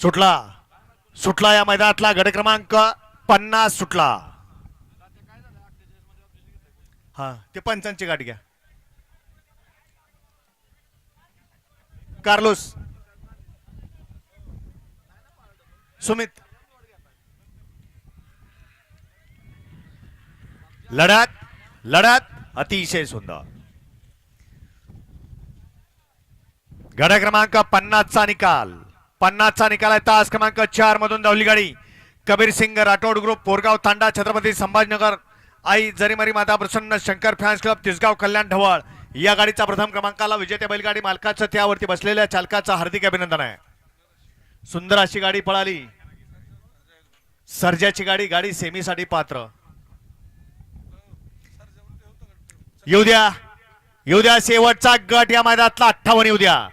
सुटला. सुटला या मैदानातला गड क्रमांक पन्नास सुटला. हा ते पंचांची गाठ घ्या. कार्लोस. सुमित. लढत लढत अतिशय सुंदर. गड क्रमांक पन्नासचा निकाल. पन्नासचा निकाल आहे. तास क्रमांक चार मधून धावली गाडी. कबीर सिंग राठोड ग्रुप पोरगाव तांडा छत्रपती संभाजीनगर आई जरीमरी माता प्रसन्न शंकर फॅन्स क्लब तिसगाव कल्याण ढवळ. या गाडीचा प्रथम क्रमांकाला विजेत्या बैलगाडी मालकाचं त्यावरती बसलेल्या चालकाचं हार्दिक अभिनंदन आहे. सुंदर अशी गाडी पळाली. सर्जाची गाडी गाडी सेमीसाठी पात्र. येऊ द्या. येऊ द्या शेवटचा गट या मैदानातला अठ्ठावन्न येऊ द्या.